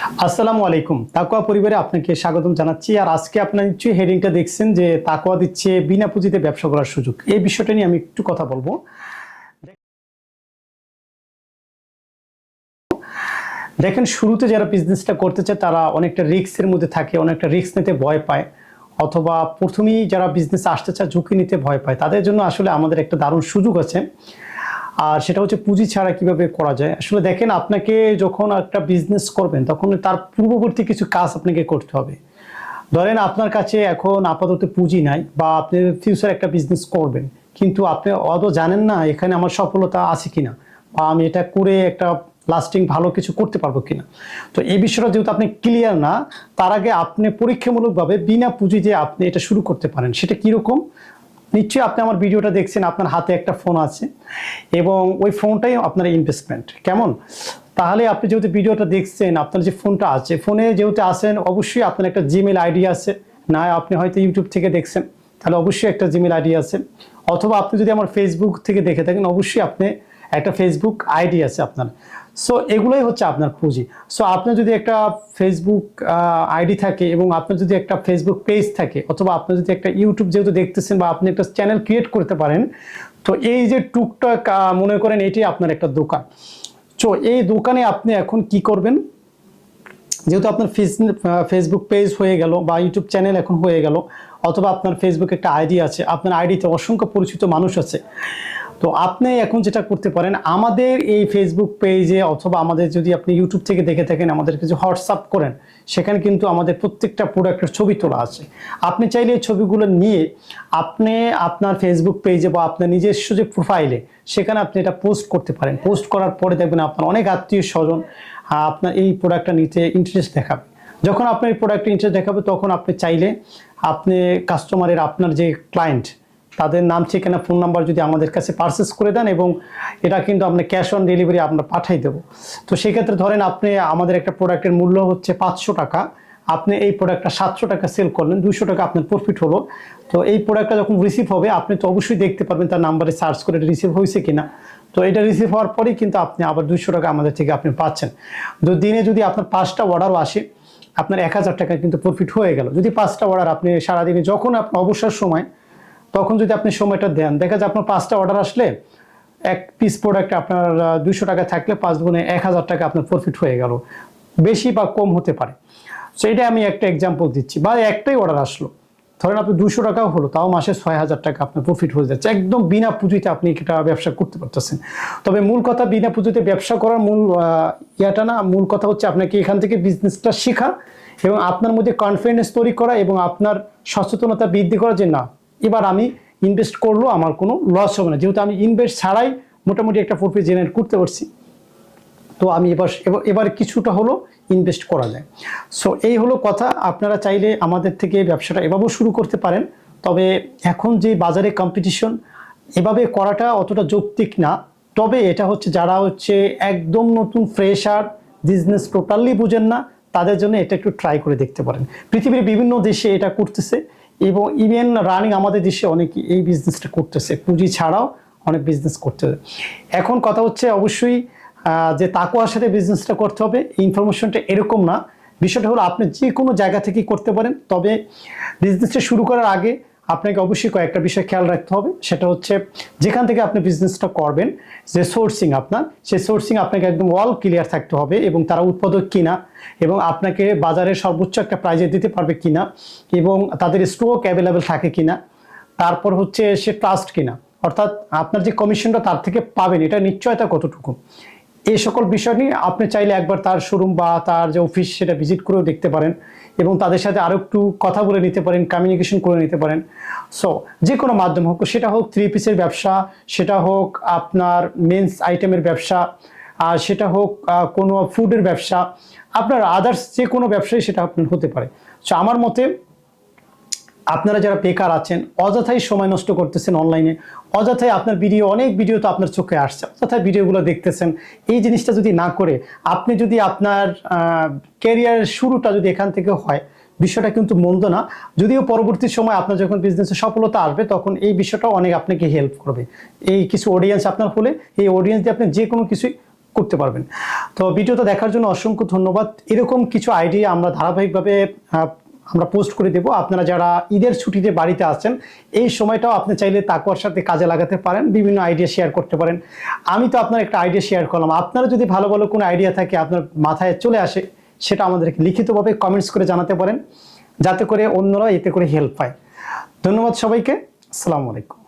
আসসালামু আলাইকুম। তাকুয়া পরিবারে আপনাকে স্বাগতম জানাচ্ছি। আর আজকে আপনার নিশ্চয়ই হেডিংটা দেখছেন যে তাকুয়া দিচ্ছে, বিনা পুঁজিতে ব্যবসা করার সুযোগ। এই বিষয়টা নিয়ে আমি একটু কথা বলব। দেখেন, শুরুতে যারা বিজনেসটা করতে চায়, তারা অনেকটা রিস্কের মধ্যে থাকে, অনেকটা রিস্ক নিতে ভয় পায়। অথবা প্রথমেই যারা বিজনেস আসতে চায়, ঝুঁকি নিতে ভয় পায়। তাদের জন্য আসলে আমাদের একটা দারুণ সুযোগ আছে। আর সেটা হচ্ছে পুঁজি ছাড়া কীভাবে করা যায়? আসলে দেখেন, আপনাকে যখন একটা বিজনেস করবেন, তখন তার পূর্ববর্তী কিছু কাজ আপনাকে করতে হবে। ধরেন আপনার কাছে এখন আপাতত পুঁজি নাই বা আপনি ফিউচার একটা বিজনেস করবেন, কিন্তু আপনি অত জানেন না এখানে আমার সফলতা আছে কিনা বা আমি এটা করে একটা লাস্টিং ভালো কিছু করতে পারব কিনা। তো এই বিষয়টা যেহেতু আপনি ক্লিয়ার না, তার আগে আপনি পরীক্ষামূলকভাবে বিনা পুঁজি যে আপনি এটা শুরু করতে পারেন। সেটা কীরকম? নিশ্চয়ই আপনি আমার ভিডিওটা দেখছেন, আপনার হাতে একটা ফোন আছে এবং ওই ফোনটাই আপনার ইনভেস্টমেন্ট কেমন? তাহলে আপনি যেহেতু ভিডিওটা দেখছেন, আপনার যে ফোনটা আছে ফোনে যেহেতু আসেন অবশ্যই আপনার একটা জিমেল আইডি আছে। না, আপনি হয়তো ইউটিউব থেকে দেখছেন, তাহলে অবশ্যই একটা জিমেল আইডি আছে। অথবা আপনি যদি আমার ফেসবুক থেকে দেখে থাকেন, অবশ্যই আপনি একটা ফেসবুক আইডি আছে আপনার। সো এগুলোই হচ্ছে আপনার পুঁজি। সো আপনার যদি একটা ফেসবুক আইডি থাকে এবং আপনার যদি একটা ফেসবুক পেজ থাকে অথবা আপনি যদি একটা ইউটিউব যেহেতু দেখতেছেন বা আপনি একটা চ্যানেল ক্রিয়েট করতে পারেন, তো এই যে টুকটাক মনে করেন এটি আপনার একটা দোকান। তো এই দোকানে আপনি এখন কি করবেন? যেহেতু আপনার ফেসবুক পেজ হয়ে গেল বা ইউটিউব চ্যানেল এখন হয়ে গেল, অথবা আপনার ফেসবুক একটা আইডি আছে, আপনার আইডিতে অসংখ্য পরিচিত মানুষ আছে। তো আপনি এখন যেটা করতে পারেন, আমাদের এই ফেসবুক পেজে অথবা আমাদের যদি আপনি ইউটিউব থেকে দেখে থাকেন, আমাদের কিছু হোয়াটসঅ্যাপ করেন, সেখানে কিন্তু আমাদের প্রত্যেকটা প্রোডাক্টের ছবি তোলা আছে। আপনি চাইলে এই ছবিগুলো নিয়ে আপনি আপনার ফেসবুক পেজে বা আপনার নিজস্ব যে প্রোফাইলে সেখানে আপনি এটা পোস্ট করতে পারেন। পোস্ট করার পরে দেখবেন আপনার অনেক আত্মীয় স্বজন আপনার এই প্রোডাক্টটা নিতে ইন্টারেস্ট দেখাবে। যখন আপনার এই প্রোডাক্টে ইন্টারেস্ট দেখাবে, তখন আপনি চাইলে আপনি কাস্টমারের আপনার যে ক্লায়েন্ট তাদের নাম, ঠিকানা, ফোন নাম্বার যদি আমাদের কাছে পারচেস করে দেন এবং এটা কিন্তু আমরা ক্যাশ অন ডেলিভারি আমরা পাঠাই দেবো। তো সেক্ষেত্রে ধরেন আপনি আমাদের একটা প্রোডাক্টের মূল্য হচ্ছে পাঁচশো টাকা। আপনি এই প্রোডাক্টটা সাতশো টাকা সেল করলেন দুশো টাকা আপনার প্রফিট হলো। তো এই প্রোডাক্টটা যখন রিসিভ হবে, আপনি তো অবশ্যই দেখতে পারবেন তার নাম্বারে সার্চ করে রিসিভ হয়েছে কিনা। তো এটা রিসিভ হওয়ার পরেই কিন্তু আপনি আবার দুশো টাকা আমাদের থেকে আপনি পাচ্ছেন। তো দিনে যদি আপনার পাঁচটা অর্ডারও আসে, আপনার এক হাজার টাকা কিন্তু প্রফিট হয়ে গেল। যদি পাঁচটা অর্ডার আপনি সারাদিনে, যখন আপনার অবসর সময় তখন যদি আপনি সময়টা দেন, দেখা যায় আপনার পাঁচটা অর্ডার আসলে এক পিস প্রোডাক্ট আপনার দুইশো টাকা থাকলে পাঁচ গুণে এক হাজার টাকা আপনার প্রফিট হয়ে গেল। বেশি বা কম হতে পারে। সো এটা আমি একটা এক্সাম্পল দিচ্ছি। বা একটাই অর্ডার আসলো। ধরেন আপনি দুশো টাকাও হলো, তাও মাসে ছয় হাজার টাকা আপনার প্রফিট হয়ে যাচ্ছে। একদম বিনা পুঁজিতে আপনি এটা ব্যবসা করতে পারতেছেন। তবে মূল কথা বিনা পুঁজিতে ব্যবসা করার মূল ইয়াটা না, মূল কথা হচ্ছে আপনাকে এখান থেকে বিজনেসটা শেখা এবং আপনার মধ্যে কনফিডেন্স তৈরি করা এবং আপনার সচেতনতা বৃদ্ধি করা যে না এবার আমি ইনভেস্ট করলেও আমার কোনো লস হবে না। যেহেতু আমি ইনভেস্ট ছাড়াই মোটামুটি একটা প্রফিট জেনারেট করতে পারছি। তো আমি এবার এবার- কিছুটা হলো ইনভেস্ট করা যায়। সো এই হলো কথা। আপনারা চাইলে আমাদের থেকে ব্যবসাটা এভাবেও শুরু করতে পারেন। তবে এখন যে বাজারে কম্পিটিশন এভাবে করাটা অতটা যৌক্তিক না। তবে এটা হচ্ছে যারা হচ্ছে একদম নতুন ফ্রেশার বিজনেস টোটালি বুঝেন না তাদের জন্য এটা একটু ট্রাই করে দেখতে পারেন। পৃথিবীর বিভিন্ন দেশে এটা করতেছে এবং ইভেন রানিং আমাদের দেশে অনেকে এই বিজনেসটা করতেছে। পুঁজি ছাড়াও অনেক বিজনেস করতেছে এখন কথা হচ্ছে অবশ্যই যে তাকুয়ার সাথে বিজনেসটা করতে হবে ইনফরমেশনটা এরকম না। বিষয়টা হলো আপনি যে কোনো জায়গা থেকেই করতে পারেন। তবে বিজনেসটা শুরু করার আগে আপনাকে অবশ্যই কয়েকটা বিষয় খেয়াল রাখতে হবে। সেটা হচ্ছে, যেখান থেকে আপনি বিজনেসটা করবেন, যে সোর্সিং আপনার, সেই সোর্সিং আপনাকে একদম অল ক্লিয়ার থাকতে হবে এবং তারা উৎপাদক কিনা, এবং আপনাকে বাজারে সর্বোচ্চ একটা প্রাইজে দিতে পারবে কিনা, এবং তাদের স্টক অ্যাভেলেবেল থাকে কিনা, তারপর হচ্ছে সে ট্রাস্ট কিনা। অর্থাৎ আপনার যে কমিশনটা তার থেকে পাবেন, এটা নিশ্চয়তা কতটুকু? এই সকল বিষয় নিয়ে আপনি চাইলে একবার তার শোরুম বা তার যে অফিস সেটা ভিজিট করেও দেখতে পারেন এবং তাদের সাথে আরও একটু কথা বলে নিতে পারেন কমিউনিকেশন করে নিতে পারেন। সো যে কোনো মাধ্যম হোক, সেটা হোক থ্রি পিসের ব্যবসা, সেটা হোক আপনার মেন্স আইটেমের ব্যবসা, আর সেটা হোক কোনো ফুডের ব্যবসা, আপনার আদার্স যে কোনো ব্যবসায় সেটা আপনার হতে পারে। সো আমার মতে আপনারা যারা বেকার আছেন, অযথাই সময় নষ্ট করতেছেন অনলাইনে অযথাই আপনার ভিডিও অনেক ভিডিও তো আপনার চোখে আসছে, অযথাই ভিডিওগুলো দেখতেছেন। এই জিনিসটা যদি না করে, আপনি যদি আপনার ক্যারিয়ারের শুরুটা যদি এখান থেকে হয়, বিষয়টা কিন্তু মন্দ না। যদিও পরবর্তী সময় আপনার যখন বিজনেসে সফলতা আসবে, তখন এই বিষয়টা অনেক আপনাকে হেল্প করবে। এই কিছু অডিয়েন্স আপনার হলে, এই অডিয়েন্স দিয়ে আপনি যে কোনো কিছুই করতে পারবেন। তো ভিডিওটা দেখার জন্য অসংখ্য ধন্যবাদ। এরকম কিছু আইডিয়া আমরা ধারাবাহিকভাবে আমরা পোস্ট করে দেব। আপনারা যারা ঈদের ছুটিতে বাড়িতে আছেন, এই সময়টাও আপনি চাইলে তাকুয়ার সাথে কাজে লাগাতে পারেন, বিভিন্ন আইডিয়া শেয়ার করতে পারেন। আমি তো আপনার একটা আইডিয়া শেয়ার করলাম। আপনারা যদি ভালো ভালো কোনো আইডিয়া থাকে, আপনার মাথায় চলে আসে, সেটা আমাদেরকে লিখিতভাবে কমেন্টস করে জানাতে পারেন, যাতে করে অন্যরা এতে করে হেল্প পায়। ধন্যবাদ সবাইকে। আসসালামু আলাইকুম।